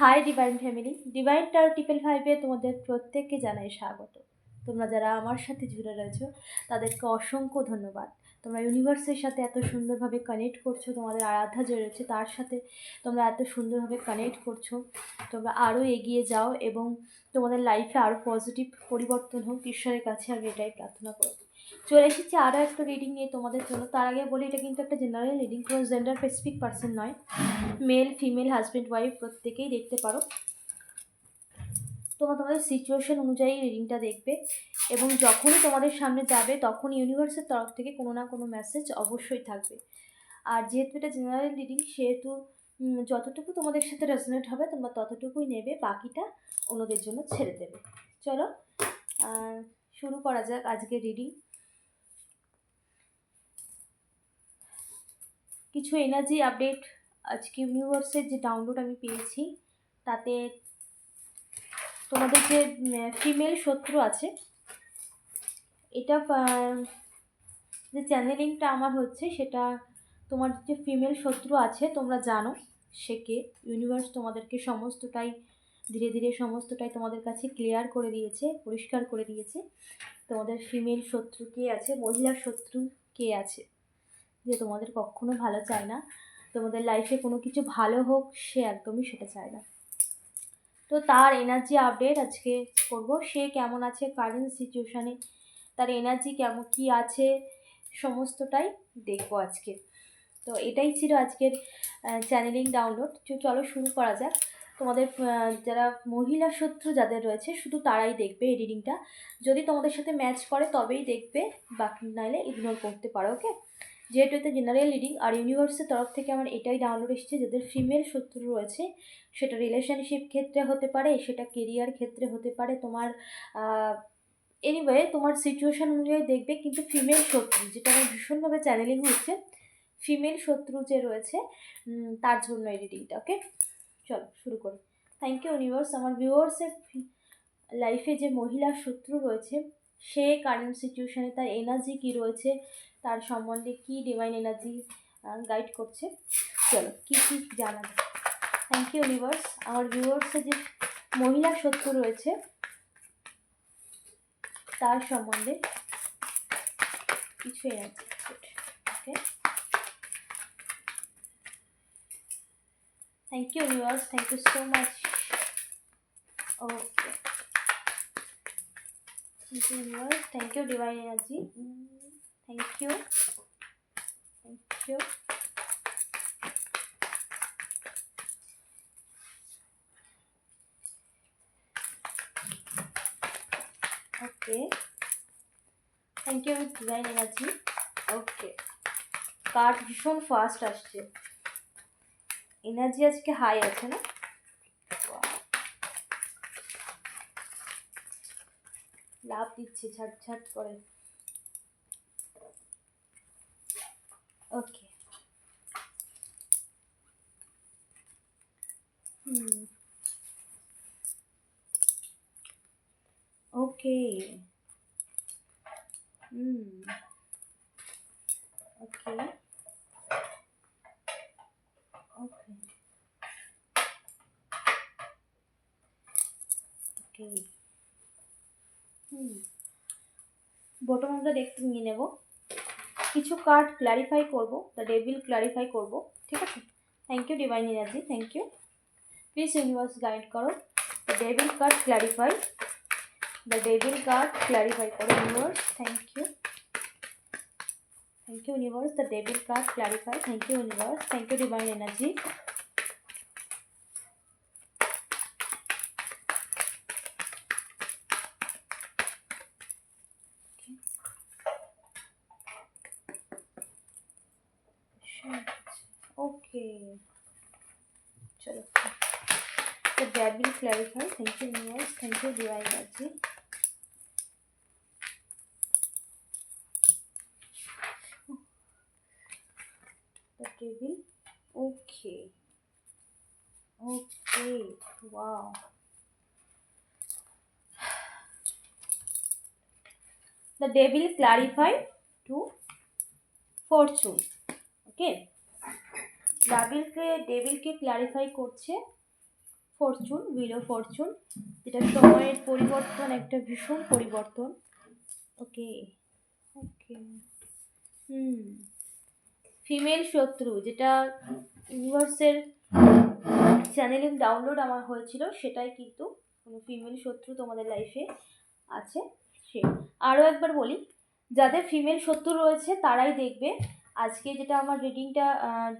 High divine family divine টার triple ফাইভে তোমাদের প্রত্যেককে জানাই স্বাগত। তোমরা যারা আমার সাথে জুড়ে রয়েছো, তাদেরকে অসংখ্য ধন্যবাদ। তোমরা ইউনিভার্সের সাথে এত সুন্দরভাবে কানেক্ট করছ, তোমাদের আরাধা যে রয়েছে, তার সাথে তোমরা এত সুন্দরভাবে কানেক্ট করছ। তোমরা আরও এগিয়ে যাও এবং তোমাদের লাইফে আরও পজিটিভ পরিবর্তন হোক, ঈশ্বরের কাছে আমি এটাই প্রার্থনা করি চলে এসেছি আরও একটা রিডিং নিয়ে তোমাদের জন্য। তার আগে বলি, এটা কিন্তু একটা জেনারেল রিডিং কোনো জেন্ডার স্পেসিফিক পার্সন নয়। মেল ফিমেল হাজব্যান্ড ওয়াইফ প্রত্যেকেই দেখতে পারো। তোমরা তোমাদের সিচুয়েশন অনুযায়ী রিডিংটা দেখবে এবং যখনই তোমাদের সামনে যাবে, তখন ইউনিভার্সের তরফ থেকে কোনো না কোনো মেসেজ অবশ্যই থাকবে। আর যেহেতু এটা জেনারেল রিডিং সেহেতু যতটুকু তোমাদের সাথে রেজনেট হবে, তোমরা ততটুকুই নেবে, বাকিটা অন্যদের জন্য ছেড়ে দেবে। চলো শুরু করা যাক আজকের রিডিং কিছু এনার্জি আপডেট আজকে ইউনিভার্সের যে ডাউনলোড আমি পেয়েছি, তাতে তোমাদের যে ফিমেল শত্রু আছে, এটা যে চ্যানেলিংটা আমার হচ্ছে, সেটা তোমার যে ফিমেল শত্রু আছে, তোমরা জানো, সে কে? ইউনিভার্স তোমাদেরকে সমস্তটাই, ধীরে ধীরে সমস্তটাই তোমাদের কাছে ক্লিয়ার করে দিয়েছে, পরিষ্কার করে দিয়েছে। তোমাদের ফিমেল শত্রু কে আছে? মহিলা শত্রু কে আছে? যে তোমাদের কখনো ভালো চায় না, তোমাদের লাইফে কোনো কিছু ভালো হোক, সে একদমই সেটা চায় না। তো তার এনার্জি আপডেট আজকে করব। সে কেমন আছে কারেন্ট সিচুয়েশানে তার এনার্জি কেমন, কি আছে, সমস্তটাই দেখব আজকে। তো এটাই ছিল আজকের চ্যানেলিং ডাউনলোড চলো শুরু করা যাক। তোমাদের যারা মহিলা শত্রু যাদের রয়েছে, শুধু তারাই দেখবে এডিটিংটা যদি তোমাদের সাথে ম্যাচ করে, তবেই দেখবে, বাকি নাইলে ইগনোর করতে পারো ওকে যেহেতু এটা জেনারেল রিডিং আর ইউনিভার্সের তরফ থেকে আমার এটাই ডাউনলোড এসেছে, যাদের ফিমেল শত্রু রয়েছে, সেটা রিলেশনশিপ ক্ষেত্রে হতে পারে, সেটা কেরিয়ার ক্ষেত্রে হতে পারে, তোমার এনিওয়ে তোমার সিচুয়েশান অনুযায়ী দেখবে, কিন্তু ফিমেল শত্রু, যেটা আমার ভীষণভাবে চ্যানেলিং হচ্ছে ফিমেল শত্রু যে রয়েছে তার জন্য এই রিডিংটা ওকে চলো, শুরু করি। থ্যাংক ইউ ইউনিভার্স আমার ভিউয়ার্সের লাইফে যে মহিলা শত্রু রয়েছে, সে কারেন্ট সিচুয়েশানে তার এনার্জি কী রয়েছে তার সম্বন্ধে কী ডিভাইন এনার্জি গাইড করছে। চলো, কী কী জানা থ্যাংক ইউ ইউনিভার্স আমার ভিউয়ার্সে যে মহিলা শত্রু রয়েছে, তার সম্বন্ধে কিছু energy okay thank you universe thank you so much okay thank you universe thank you divine energy thank you thank you okay thank you আমি ডিভাইন এনার্জি ওকে কার্ড ভীষণ ফাস্ট আসছে। এনার্জি আজকে হাই আছে না? লাভ দিচ্ছে, ঝাট ঝাট করে ওকে হুম ওকে হুম ওকে ওকে ওকে হুম বটমটা দেখতে নিয়ে নেব। কিছু কার্ড ক্ল্যারিফাই করব। দ্য ডেভিল ক্ল্যারিফাই করব। ঠিক আছে? Thank you divine energy thank you please universe guide করো। The devil card clarify the devil card clarify करो universe thank you thank you universe the devil card clarify thank you universe thank you divine energy okay चलो the devil clarify thank you universe thank you divine ji devil. Okay. Okay. Wow. The devil clarify to fortune. Okay. ডাবিলকে ডেভিলকে clarify করছে fortune will fortune যেটা সময়ের পরিবর্তন, একটা ভীষণ পরিবর্তন ওকে ওকে হুম ফিমেল শত্রু, যেটা ইউনিভার্সের চ্যানেলিং ডাউনলোড আমার হয়েছিল, সেটাই কিন্তু কোনো ফিমেল শত্রু তোমাদের লাইফে আছে। সে আরও একবার বলি, যাদের ফিমেল শত্রু রয়েছে, তারাই দেখবে। আজকে যেটা আমার রিডিংটা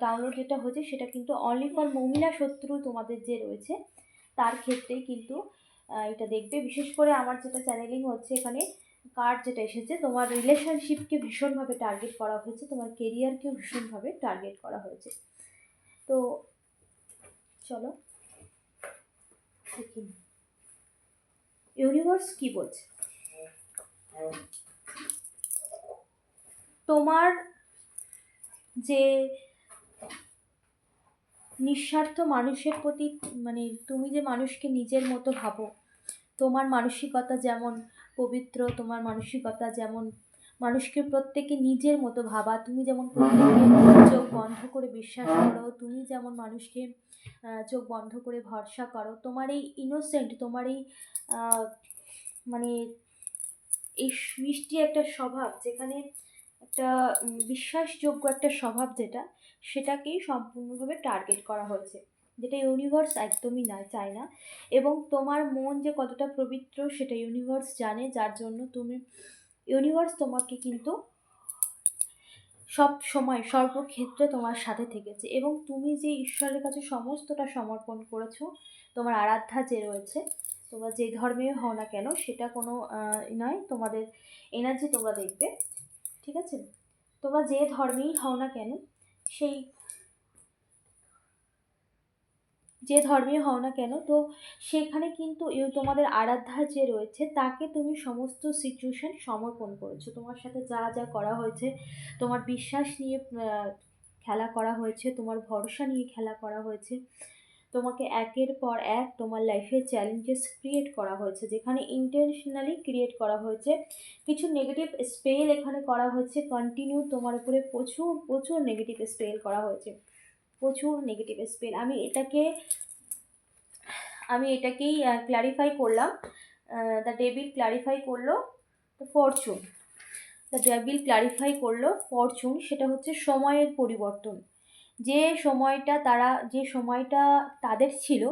ডাউনলোড যেটা হয়েছে, সেটা কিন্তু অনলি ফর মহিলা শত্রু তোমাদের যে রয়েছে, তার ক্ষেত্রেই কিন্তু এটা দেখবে। বিশেষ করে আমার যেটা চ্যানেলিং হচ্ছে এখানে কার্ড যেটা এসেছে, তোমার রিলেশনশিপকে ভীষণভাবে টার্গেট করা হয়েছে, তোমার কেরিয়ারকেও ভীষণভাবে টার্গেট করা হয়েছে। তো চলো ইউনিভার্স কি বলছে? তোমার যে নিঃস্বার্থ মানুষের প্রতি মানে তুমি যে মানুষকে নিজের মতো ভাবো, তোমার মানসিকতা যেমন পবিত্র তোমার মানসিকতা যেমন মানুষকে প্রত্যেকে নিজের মতো ভাবা তুমি যেমন চোখ বন্ধ করে বিশ্বাস করো তুমি যেমন মানুষকে চোখ বন্ধ করে ভরসা করো তোমার এই ইনোসেন্ট তোমার এই মানে এই মিষ্টি একটা স্বভাব যেখানে একটা বিশ্বাসযোগ্য একটা স্বভাব যেটা সেটাকেই সম্পূর্ণভাবে টার্গেট করা হয়েছে। যেটা ইউনিভার্স একদমই না, চায় না। এবং তোমার মন যে কতটা পবিত্র সেটা ইউনিভার্স জানে, যার জন্য তুমি ইউনিভার্স তোমাকে কিন্তু সব সময় সর্বক্ষেত্রে তোমার সাথে থেকেছে। এবং তুমি যে ঈশ্বরের কাছে সমস্তটা সমর্পণ করেছ, তোমার আরাধ্যা যে রয়েছে, তোমরা যে ধর্মে হও না কেন, সেটা কোনো নয়, তোমাদের এনার্জি তোমরা দেখবে, ঠিক আছে? তোমরা যে ধর্মেই হও না কেন, সেই যে ধর্মীয় হও না কেন, তো সেখানে কিন্তু তোমাদের আরাধ্যা যে রয়েছে, তাকে তুমি সমস্ত সিচুয়েশন সমর্পণ করেছ। তোমার সাথে যা যা করা হয়েছে, তোমার বিশ্বাস নিয়ে খেলা করা হয়েছে, তোমার ভরসা নিয়ে খেলা করা হয়েছে, তোমাকে একের পর এক তোমার লাইফে চ্যালেঞ্জেস ক্রিয়েট করা হয়েছে, যেখানে ইন্টেনশনালি ক্রিয়েট করা হয়েছে। কিছু নেগেটিভ স্পেল এখানে করা হয়েছে কন্টিনিউ তোমার উপরে প্রচুর প্রচুর নেগেটিভ স্পেল করা হয়েছে। প্রচুর নেগেটিভ স্পেল আমি এটাকে, আমি এটাকেই ক্লারিফাই করলাম। দ্য ডেবিল ক্লারিফাই করল ফরচুন দ্য ডেবিল ক্লারিফাই করল ফরচুন সেটা হচ্ছে সময়ের পরিবর্তন। যে সময়টা তারা, যে সময়টা তাদের ছিল,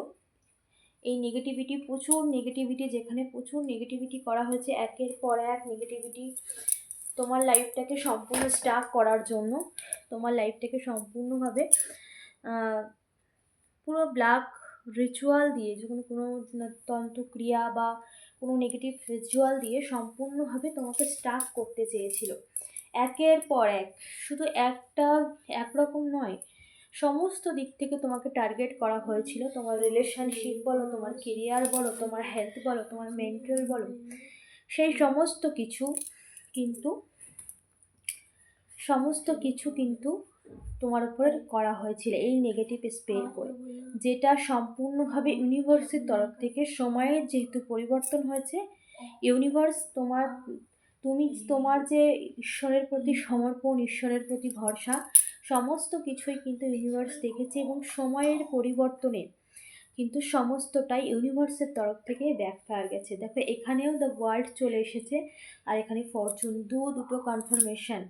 এই নেগেটিভিটি প্রচুর নেগেটিভিটি যেখানে প্রচুর নেগেটিভিটি করা হয়েছে, একের পর এক নেগেটিভিটি তোমার লাইফটাকে সম্পূর্ণ স্টাক করার জন্য, তোমার লাইফটাকে সম্পূর্ণভাবে পুরো ব্ল্যাক রিচুয়াল দিয়ে যখন কোনো তন্ত্রক্রিয়া বা কোনো নেগেটিভ রিচুয়াল দিয়ে সম্পূর্ণভাবে তোমাকে স্টাক করতে চেয়েছিল। একের পর এক, শুধু একটা একরকম নয়, সমস্ত দিক থেকে তোমাকে টার্গেট করা হয়েছিল। তোমার রিলেশনশিপ বলো, তোমার কেরিয়ার বলো, তোমার হেলথ বলো, তোমার মেন্টাল বলো, সেই সমস্ত কিছু কিন্তু, সমস্ত কিছু কিন্তু তোমার উপরে করা হয়েছিল এই নেগেটিভ স্পেল করে। যেটা সম্পূর্ণভাবে ইউনিভার্সের তরফ থেকে সময়ের যেহেতু পরিবর্তন হয়েছে ইউনিভার্স তোমার তুমি তোমার যে ঈশ্বরের প্রতি সমর্পণ ঈশ্বরের প্রতি ভরসা সমস্ত কিছুই কিন্তু ইউনিভার্স দেখেছে এবং সময়ের পরিবর্তনে কিন্তু সমস্তটাই ইউনিভার্সের তরফ থেকে ব্যাকফায়ার গেছে। দেখো, এখানেও দ্য ওয়ার্ল্ড চলে এসেছে আর এখানে ফরচুন দু দুটো কনফার্মেশন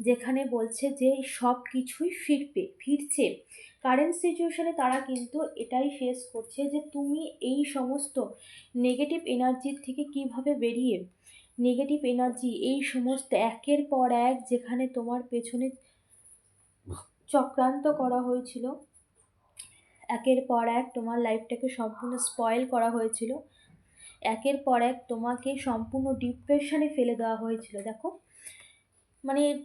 যেখানে বলছে যে সব কিছুই ফিরবে, ফিরছে। কারেন্ট সিচুয়েশনে তারা কিন্তু এটাই ফেস করছে যে তুমি এই সমস্ত নেগেটিভ এনার্জির থেকে কীভাবে বেরিয়ে? নেগেটিভ এনার্জি এই সমস্ত একের পর এক যেখানে তোমার পেছনে চক্রান্ত করা হয়েছিল একের পর এক তোমার লাইফটাকে সম্পূর্ণ স্পয়েল করা হয়েছিল। একের পর এক তোমাকে সম্পূর্ণ ডিপ্রেশনে ফেলে দেওয়া হয়েছিল, দেখো। মানে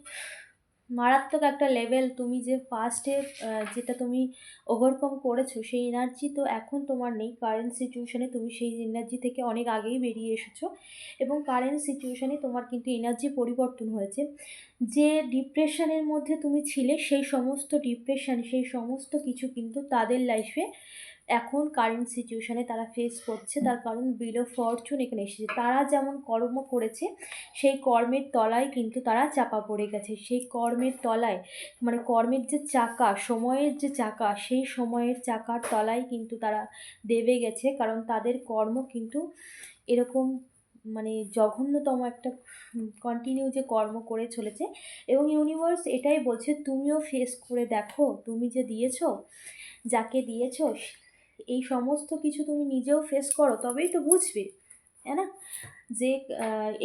মারাত্মক একটা লেভেল তুমি যে ফার্স্টে যেটা তুমি ওভারকাম করেছ, সেই এনার্জি তো এখন তোমার নেই। কারেন্ট সিচুয়েশানে তুমি সেই এনার্জি থেকে অনেক আগেই বেরিয়ে এসেছ এবং কারেন্ট সিচুয়েশানে তোমার কিন্তু এনার্জি পরিবর্তন হয়েছে। যে ডিপ্রেশনের মধ্যে তুমি ছিলে, সেই সমস্ত ডিপ্রেশন সেই সমস্ত কিছু কিন্তু তাদের লাইফে এখন কারেন্ট সিচুয়েশানে তারা ফেস করছে, তার কারণ বিল ফরচুন এখানে এসেছে। তারা যেমন কর্ম করেছে, সেই কর্মের তলায় কিন্তু তারা চাপা পড়ে গেছে। সেই কর্মের তলায় মানে কর্মের যে চাকা, সময়ের যে চাকা, সেই সময়ের চাকার তলায় কিন্তু তারা দেবে গেছে। কারণ তাদের কর্ম কিন্তু এরকম মানে জঘন্যতম একটা কন্টিনিউ যে কর্ম করে চলেছে। এবং ইউনিভার্স এটাই বলছে, তুমিও ফেস করে দেখো, তুমি যে দিয়েছ, যাকে দিয়েছ এই সমস্ত কিছু তুমি নিজেও ফেস করো, তবেই তো বুঝবে, তাই না? যে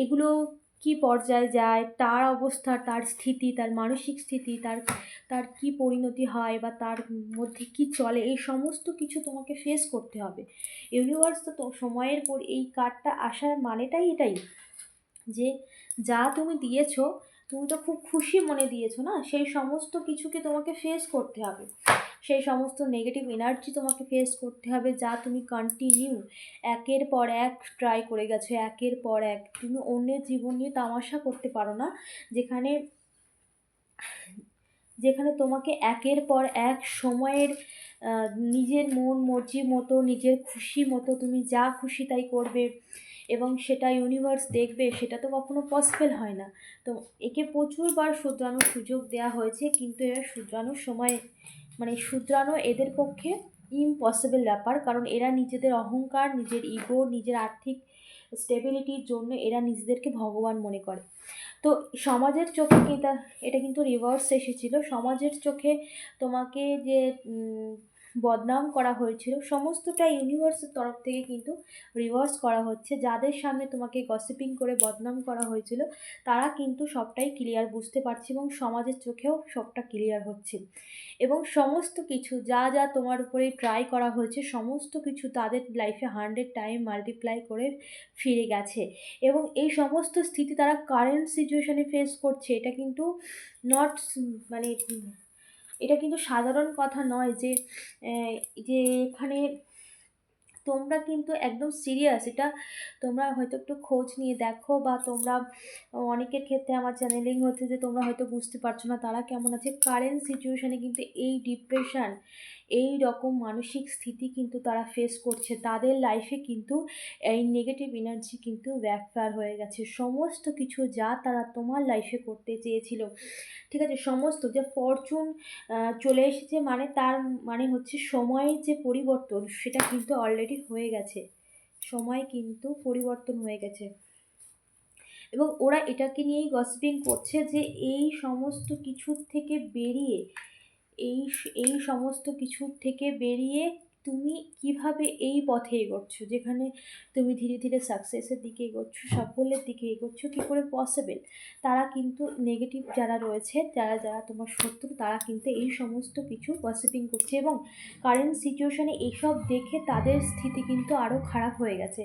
এগুলো কি পর্যায়ে যায়, তার অবস্থা, তার স্থিতি, তার মানসিক স্থিতি, তার তার কি পরিণতি হয় বা তার মধ্যে কি চলে, এই সমস্ত কিছু তোমাকে ফেস করতে হবে। ইউনিভার্স তো সময়ের পর এই কার্ডটা আসার মানেটাই এটাই, যে যা তুমি দিয়েছ তুমি তো খুব খুশি মনে দিয়েছ না? সেই সমস্ত কিছুকে তোমাকে ফেস করতে হবে। সেই সমস্ত নেগেটিভ এনার্জি তোমাকে ফেস করতে হবে যা তুমি কন্টিনিউ একের পর এক ট্রাই করে গেছো, একের পর এক। তুমি অন্যের জীবন নিয়ে তামাশা করতে পারো না। যেখানে যেখানে তোমাকে একের পর এক সময়ের নিজের মন মর্জি মতো, নিজের খুশি মতো, তুমি যা খুশি তাই করবে। এবং সেটা ইউনিভার্স দেখবে, সেটা তো কখনো পসিবল হয় না। তো একে প্রচুরবার শুধরানোর সুযোগ দেওয়া হয়েছে, কিন্তু এরা শুধরানোর সময় মানে শুধরানো এদের পক্ষে ইম্পসিবল ব্যাপার, কারণ এরা নিজেদের অহংকার, নিজের ইগো নিজের আর্থিক স্টেবিলিটির জন্য এরা নিজেদেরকে ভগবান মনে করে। তো সমাজের চোখে কিন্তু এটা কিন্তু রিভার্স এসেছিল। সমাজের চোখে তোমাকে যে বদনাম করা হয়েছিল। সমস্তটা ইউনিভার্সের তরফ থেকে কিন্তু রিভার্স করা হচ্ছে। যাদের সামনে তোমাকে গসিপিং করে বদনাম করা হয়েছিল, তারা কিন্তু সবটাই ক্লিয়ার বুঝতে পারছে এবং সমাজের চোখেও সবটা ক্লিয়ার হচ্ছে। এবং সমস্ত কিছু, যা যা তোমার উপরে ট্রাই করা হয়েছে, সমস্ত কিছু তাদের লাইফে হান্ড্রেড টাইম মাল্টিপ্লাই করে ফিরে গেছে। এবং এই সমস্ত স্থিতি তারা কারেন্ট সিচুয়েশানে ফেস করছে, এটা কিন্তু নট মানে এটা কিন্তু সাধারণ কথা নয় যে যে এখানে তোমরা কিন্তু একদম সিরিয়াস এটা তোমরা হয়তো একটু খোঁজ নিয়ে দেখো বা তোমরা অনেকের ক্ষেত্রে আমার চ্যানেলিং হচ্ছে যে তোমরা হয়তো বুঝতে পারছ না তারা কেমন আছে। কারেন্ট সিচুয়েশানে কিন্তু এই ডিপ্রেশান এই রকম মানসিক স্থিতি কিন্তু তারা ফেস করছে। তাদের লাইফে কিন্তু এই নেগেটিভ এনার্জি কিন্তু ব্যাকফায়ার হয়ে গেছে। সমস্ত কিছু যা তারা তোমার লাইফে করতে চেয়েছিল, ঠিক আছে? সমস্ত যে ফরচুন চলে এসেছে মানে তার মানে হচ্ছে সময়ের যে পরিবর্তন সেটা কিন্তু অলরেডি হয়ে গেছে। সময় কিন্তু পরিবর্তন হয়ে গেছে। এবং ওরা এটাকে নিয়েই গসপিং করছে যে এই সমস্ত কিছুর থেকে বেরিয়ে এই এই সমস্ত কিছুর থেকে বেরিয়ে তুমি কীভাবে এই পথে এগোচ্ছ? যেখানে তুমি ধীরে ধীরে সাকসেসের দিকে এগোচ্ছ, সাফল্যের দিকে এগোচ্ছ, কী করে পসিবল তারা কিন্তু নেগেটিভ যারা রয়েছে, যারা যারা তোমার শত্রু, তারা কিন্তু এই সমস্ত কিছু গসিপিং করছে এবং কারেন্ট সিচুয়েশানে এইসব দেখে তাদের স্থিতি কিন্তু আরও খারাপ হয়ে গেছে।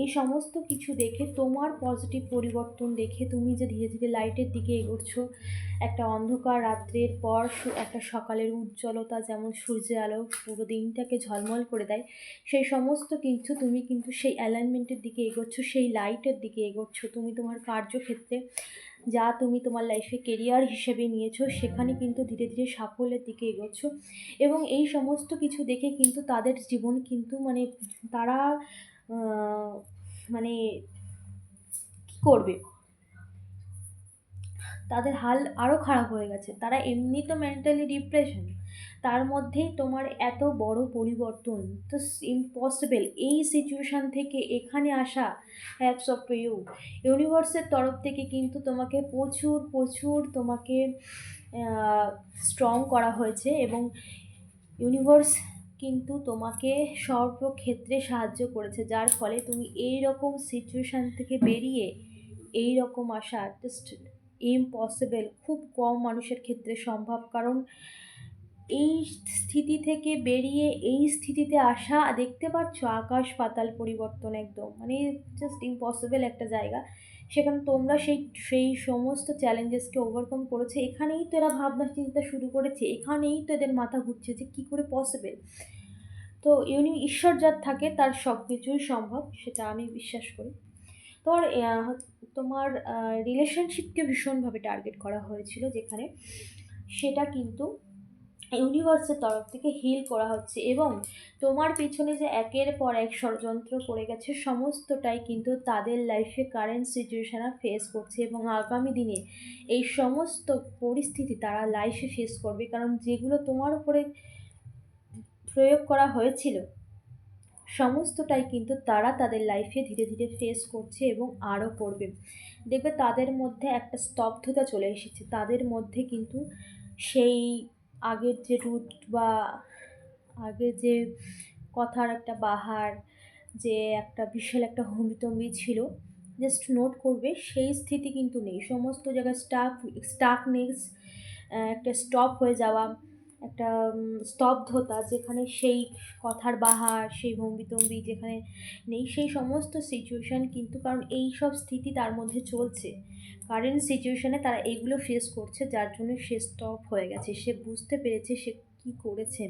এই সমস্ত কিছু দেখে, তোমার পজিটিভ পরিবর্তন দেখে তুমি যে ধীরে ধীরে লাইটের দিকে এগোচ্ছ, একটা অন্ধকার রাত্রের পর একটা সকালের উজ্জ্বলতা, যেমন সূর্যের আলো, পুরো দিনটাকে ঝলমল করে দেয়। সেই সমস্ত কিছু তুমি কিন্তু সেই অ্যালাইনমেন্টের দিকে এগোচ্ছ, সেই লাইটের দিকে এগোচ্ছ। তুমি তোমার কার্যক্ষেত্রে যা তুমি তোমার লাইফে কেরিয়ার হিসেবে নিয়েছো, সেখানে কিন্তু ধীরে ধীরে সাফল্যের দিকে এগোচ্ছ। এবং এই সমস্ত কিছু দেখে কিন্তু তাদের জীবন কিন্তু মানে তারা মানে কী করবে? তাদের হাল আরও খারাপ হয়ে গেছে। তারা এমনি তো মেন্টালি ডিপ্রেশন তার মধ্যেই তোমার এত বড় পরিবর্তন, তো ইম্পসিবল এই সিচুয়েশান থেকে এখানে আসা হ্যাপস অফ ইউ ইউনিভার্সের তরফ থেকে কিন্তু তোমাকে প্রচুর প্রচুর তোমাকে স্ট্রং করা হয়েছে এবং ইউনিভার্স কিন্তু তোমাকে সর্বক্ষেত্রে সাহায্য করেছে, যার ফলে তুমি এই রকম সিচুয়েশান থেকে বেরিয়ে এই রকম আসা জাস্ট ইম্পসিবল খুব কম মানুষের ক্ষেত্রে সম্ভব। কারণ এই স্থিতি থেকে বেরিয়ে এই স্থিতিতে আসা, দেখতে পাচ্ছ আকাশ পাতাল পরিবর্তন একদম। মানে জাস্ট ইম্পসিবল একটা জায়গা। সেখানে তোমরা সেই সেই সমস্ত চ্যালেঞ্জেসকে ওভারকাম করেছে। এখানেই তো এরা ভাবনা চিন্তা শুরু করেছে। এখানেই তো এদের মাথা ঘুরছে যে কী করে পসিবল তো ইউনি ঈশ্বর যার থাকে তার সব কিছুই সম্ভব, সেটা আমি বিশ্বাস করি। তোমার তোমার রিলেশনশিপকে ভীষণভাবে টার্গেট করা হয়েছিল যেখানে। সেটা কিন্তু ইউনিভার্সের তরফ থেকে হিল করা হচ্ছে এবং তোমার পিছনে যে একের পর এক ষড়যন্ত্র করে গেছে, সমস্তটাই কিন্তু তাদের লাইফে কারেন্ট সিচুয়েশানে ফেস করছে এবং আগামী দিনে এই সমস্ত পরিস্থিতি তারা লাইফে ফেস করবে। কারণ যেগুলো তোমার উপরে প্রয়োগ করা হয়েছিল, সমস্তটাই কিন্তু তারা তাদের লাইফে ধীরে ধীরে ফেস করছে এবং আরও করবে। দেখবে তাদের মধ্যে একটা স্তব্ধতা চলে এসেছে, তাদের মধ্যে কিন্তু সেই আগের যে রুট বা আগের যে কথার একটা বাহার, যে একটা বিশাল একটা হম্বিতম্বি ছিল জাস্ট নোট করবে, সেই স্থিতি কিন্তু নেই। সমস্ত জায়গায় স্টাক স্টাকনেস একটা স্টপ হয়ে যাওয়া একটা স্তব্ধতা যেখানে সেই কথার বাহার, সেই ভম্বিতম্বি যেখানে নেই, সেই সমস্ত সিচুয়েশান কিন্তু, কারণ এই সব স্থিতি তার মধ্যে চলছে। কারেন্ট সিচুয়েশানে তারা এগুলো ফেস করছে, যার জন্য সে স্টপ হয়ে গেছে। সে বুঝতে পেরেছে সে কী করেছে।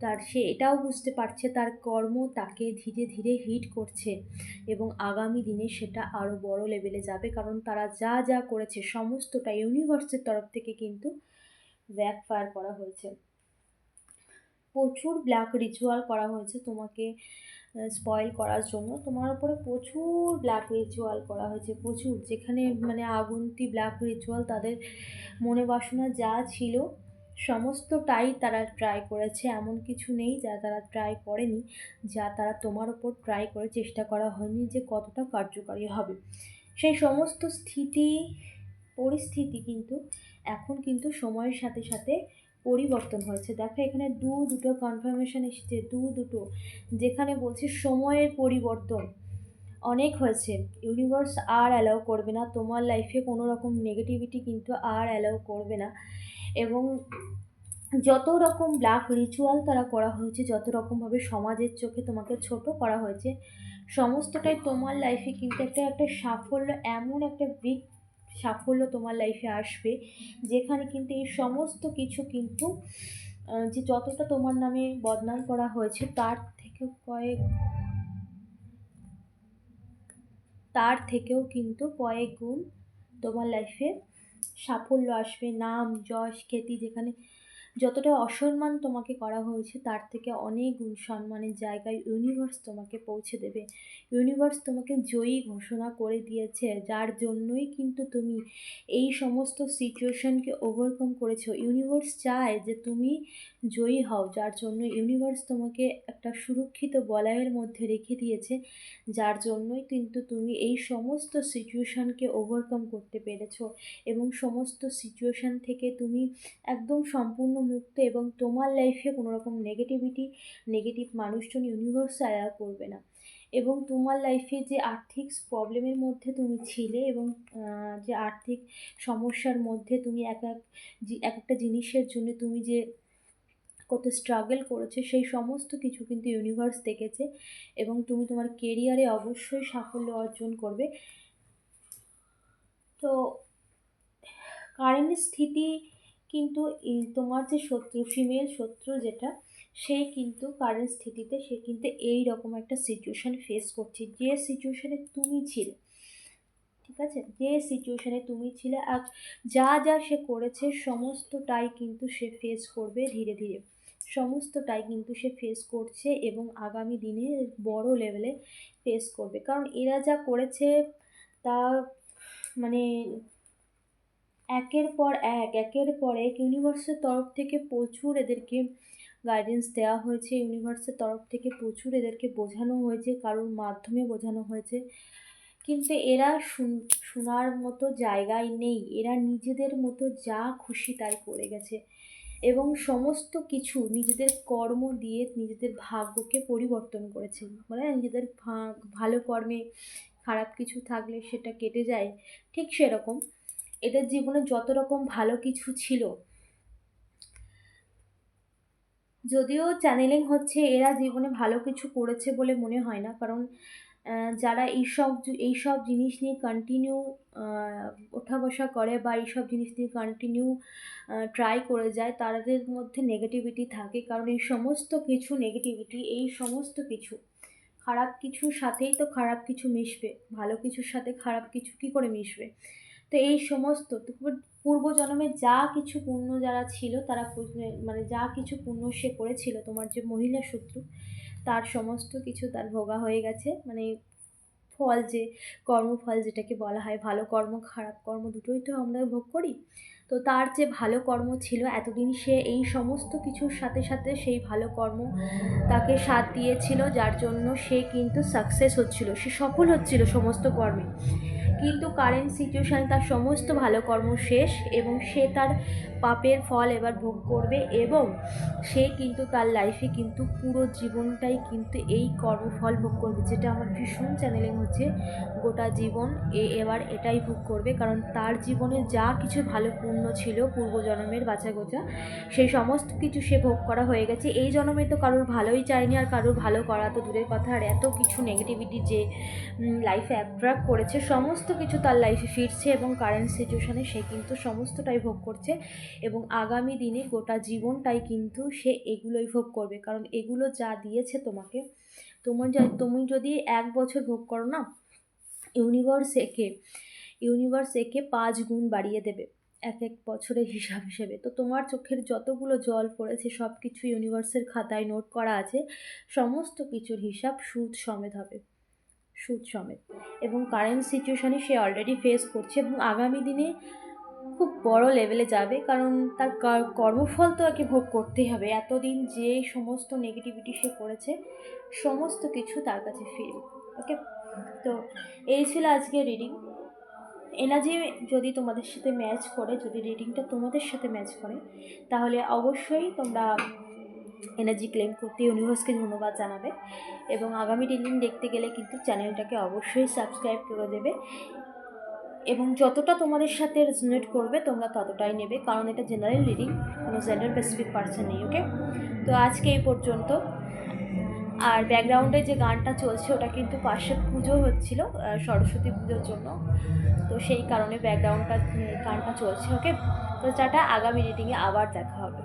তার সে এটাও বুঝতে পারছে, তার কর্ম তাকে ধীরে ধীরে হিট করছে এবং আগামী দিনে সেটা আরও বড় লেভেলে যাবে। কারণ তারা যা যা করেছে, সমস্তটা ইউনিভার্সের তরফ থেকে কিন্তু ব্যাকফায়ার করা হয়েছে। প্রচুর ব্ল্যাক রিচুয়াল করা হয়েছে তোমাকে স্পয়েল করার জন্য। তোমার উপরে প্রচুর ব্ল্যাক রিচুয়াল করা হয়েছে, প্রচুর। যেখানে মানে আগুনটি ব্ল্যাক রিচুয়াল তাদের মনে বাসনা যা ছিল, সমস্তটাই তারা ট্রাই করেছে। এমন কিছু নেই যা তারা ট্রাই করেনি, যা তারা তোমার ওপর ট্রাই করে চেষ্টা করা হয়নি যে কতটা কার্যকারী হবে। সেই সমস্ত স্থিতি, পরিস্থিতি কিন্তু এখন কিন্তু সময়ের সাথে সাথে পরিবর্তন হয়েছে। দেখো এখানে দু দুটো কনফার্মেশন এসেছে, দু দুটো, যেখানে বলছে সময়ের পরিবর্তন। অনেক হয়েছে। ইউনিভার্স আর অ্যালাউ করবে না। তোমার লাইফে কোনো রকম নেগেটিভিটি কিন্তু আর অ্যালাউ করবে না। এবং যত রকম ব্ল্যাক রিচুয়াল তারা করা হয়েছে, যত রকমভাবে সমাজের চোখে তোমাকে ছোট করা হয়েছে, সমস্তটাই তোমার লাইফে কিন্তু একটা একটা সাফল্য, এমন একটা বিগ সাফল্য তোমার লাইফে আসবে। যেখানে কিন্তু এই সমস্ত কিছু কিন্তু যে যতটা তোমার নামে বদনাম করা হয়েছে, তার থেকেও কয়েক, তার থেকেও কিন্তু কয়েক গুণ তোমার লাইফে সাফল্য আসবে। নাম, যশ, খ্যাতি যেখানে যতটা অসম্মান তোমাকে করা হয়েছে, তার থেকে অনেক গুণ সম্মানের জায়গায় ইউনিভার্স তোমাকে পৌঁছে দেবে। ইউনিভার্স তোমাকে জয়ী ঘোষণা করে দিয়েছে, যার জন্যই কিন্তু তুমি এই সমস্ত সিচুয়েশনকে ওভারকাম করেছ। ইউনিভার্স চায় যে তুমি জয়ী হও, যার জন্য ইউনিভার্স তোমাকে একটা সুরক্ষিত বলয়ের মধ্যে রেখে দিয়েছে, যার জন্যই কিন্তু তুমি এই সমস্ত সিচুয়েশানকে ওভারকাম করতে পেরেছ এবং সমস্ত সিচুয়েশান থেকে তুমি একদম সম্পূর্ণ মুক্ত এবং তোমার লাইফে কোনো রকম নেগেটিভিটি নেগেটিভ মানুষজন ইউনিভার্স অ্যালাউ করবে না। এবং তোমার লাইফে যে আর্থিক প্রবলেমের মধ্যে তুমি ছিলে এবং যে আর্থিক সমস্যার মধ্যে তুমি এক এক একটা জিনিসের জন্য তুমি যে কত স্ট্রাগল করেছে, সেই সমস্ত কিছু কিন্তু ইউনিভার্স দেখেছে এবং তুমি তোমার কেরিয়ারে অবশ্যই সাফল্য অর্জন করবে। তো কারেন্ট স্থিতি কিন্তু তোমার যে শত্রু ফিমেল শত্রু যেটা, সে কিন্তু কারেন্ট স্থিতিতে সে কিন্তু এই রকম একটা সিচুয়েশান ফেস করছে। যে সিচুয়েশানে তুমি ছিলে, ঠিক আছে? যে সিচুয়েশানে তুমি ছিলে, আর যা যা সে করেছে, সমস্তটাই কিন্তু সে ফেস করবে ধীরে ধীরে। সমস্তটাই কিন্তু সে ফেস করছে এবং আগামী দিনে বড় লেভেলে ফেস করবে। কারণ এরা যা করেছে তা মানে একের পর এক, একের পর এক ইউনিভার্সের তরফ থেকে প্রচুর এদেরকে গাইডেন্স দেওয়া হয়েছে ইউনিভার্সের তরফ থেকে প্রচুর এদেরকে বোঝানো হয়েছে, কারোর মাধ্যমে বোঝানো হয়েছে। কিন্তু এরা শোনার মতো জায়গায় নেই, এরা নিজেদের মতো যা খুশি তাই করে গেছে। এবং সমস্ত কিছু নিজেদের কর্ম দিয়ে নিজেদের ভাগ্যকে পরিবর্তন করেছে মানে নিজেদের ভালো কর্মে খারাপ কিছু থাকলে সেটা কেটে যায়, ঠিক সেরকম। এদের জীবনে যত রকম ভালো কিছু ছিল। যদিও চ্যানেলিং হচ্ছে, এরা জীবনে ভালো কিছু করেছে বলে মনে হয় না, কারণ যারা এইসব এইসব জিনিস নিয়ে কন্টিনিউ ওঠা বসা করে বা এইসব জিনিস নিয়ে কন্টিনিউ ট্রাই করে যায় তাদের মধ্যে নেগেটিভিটি থাকে। কারণ এই সমস্ত কিছু নেগেটিভিটি এই সমস্ত কিছু, খারাপ কিছুর সাথেই তো খারাপ কিছু মিশবে। ভালো কিছুর সাথে খারাপ কিছু কী করে মিশবে? তো এই সমস্ত পূর্বজন্মে যা কিছু পুণ্য যারা ছিল, তারা মানে যা কিছু পুণ্য সে করেছিল, তোমার যে মহিলা শত্রু তার সমস্ত কিছু তার ভোগা হয়ে গেছে। মানে ফল যে, কর্মফল যেটাকে বলা হয়, ভালো কর্ম, খারাপ কর্ম দুটোই তো আমরা ভোগ করি। তো তার যে ভালো কর্ম ছিল, এতদিন সে এই সমস্ত কিছুর সাথে সাথে সেই ভালো কর্ম তাকে সাথ দিয়েছিল, যার জন্য সে কিন্তু সাকসেস হচ্ছিল, সে সফল হচ্ছিল সমস্ত কর্মে। কিন্তু কারেন্ট সিচুয়েশানে তার সমস্ত ভালো কর্ম শেষ এবং সে তার পাপের ফল এবার ভোগ করবে এবং সে কিন্তু তার লাইফে কিন্তু পুরো জীবনটাই কিন্তু এই কর্মফল ভোগ করবে। যেটা আমার ভীষণ চ্যানেলিং হচ্ছে গোটা জীবন এ এবার এটাই ভোগ করবে। কারণ তার জীবনে যা কিছু ভালো পূর্ণ ছিল পূর্বজন্মের বাঁচা গোচা সেই সমস্ত কিছু সে ভোগ করা হয়ে গেছে। এই জন্মে তো কারোর ভালোই চায়নি আর কারোর ভালো করা তো দূরের কথা। আর এত কিছু নেগেটিভিটি যে লাইফে অ্যাট্রাক্ট করেছে, সমস্ত কিছু তার লাইফে ফিরছে এবং কারেন্ট সিচুয়েশানে সে কিন্তু সমস্তটাই ভোগ করছে এবং আগামী দিনে গোটা জীবনটাই কিন্তু সে এগুলোই ভোগ করবে। কারণ এগুলো যা দিয়েছে তোমাকে, তোমার যা, তুমি যদি এক বছর ভোগ করো না ইউনিভার্স একে ইউনিভার্স একে পাঁচ গুণ বাড়িয়ে দেবে, এক এক বছরের হিসাব হিসেবে। তো তোমার চোখের যতগুলো জল পড়েছে সব কিছু ইউনিভার্সের খাতায় নোট করা আছে, সমস্ত কিছুর হিসাব সুদ সমেত হবে। সুদ সমেত। এবং কারেন্ট সিচুয়েশানে সে অলরেডি ফেস করছে এবং আগামী দিনে খুব বড় লেভেলে যাবে। কারণ তার কর্মফল তো একে ভোগ করতেই হবে। এতদিন যে সমস্ত নেগেটিভিটি সে করেছে, সমস্ত কিছু তার কাছে ফিরবে ওকে তো এই ছিল আজকে রিডিং এনার্জি যদি তোমাদের সাথে ম্যাচ করে, যদি রিডিংটা তোমাদের সাথে ম্যাচ করে, তাহলে অবশ্যই তোমরা এনার্জি ক্লেম করতে ইউনিভার্সকে ধন্যবাদ জানাবে এবং আগামী রিডিং দেখতে গেলে কিন্তু চ্যানেলটাকে অবশ্যই সাবস্ক্রাইব করে দেবে এবং যতটা তোমাদের সাথে রেজনেট করবে তোমরা ততটাই নেবে কারণ এটা জেনারেল রিডিং কোনো জেন্ডার স্পেসিফিক পার্সন নেই ওকে তো আজকে এই পর্যন্ত। আর ব্যাকগ্রাউন্ডে যে গানটা চলছে ওটা কিন্তু পাশে পুজো হচ্ছিল সরস্বতী পুজোর জন্য। তো সেই কারণে ব্যাকগ্রাউন্ডটা গানটা চলছে ওকে তো চাটা আগামী রিডিংয়ে আবার দেখা হবে।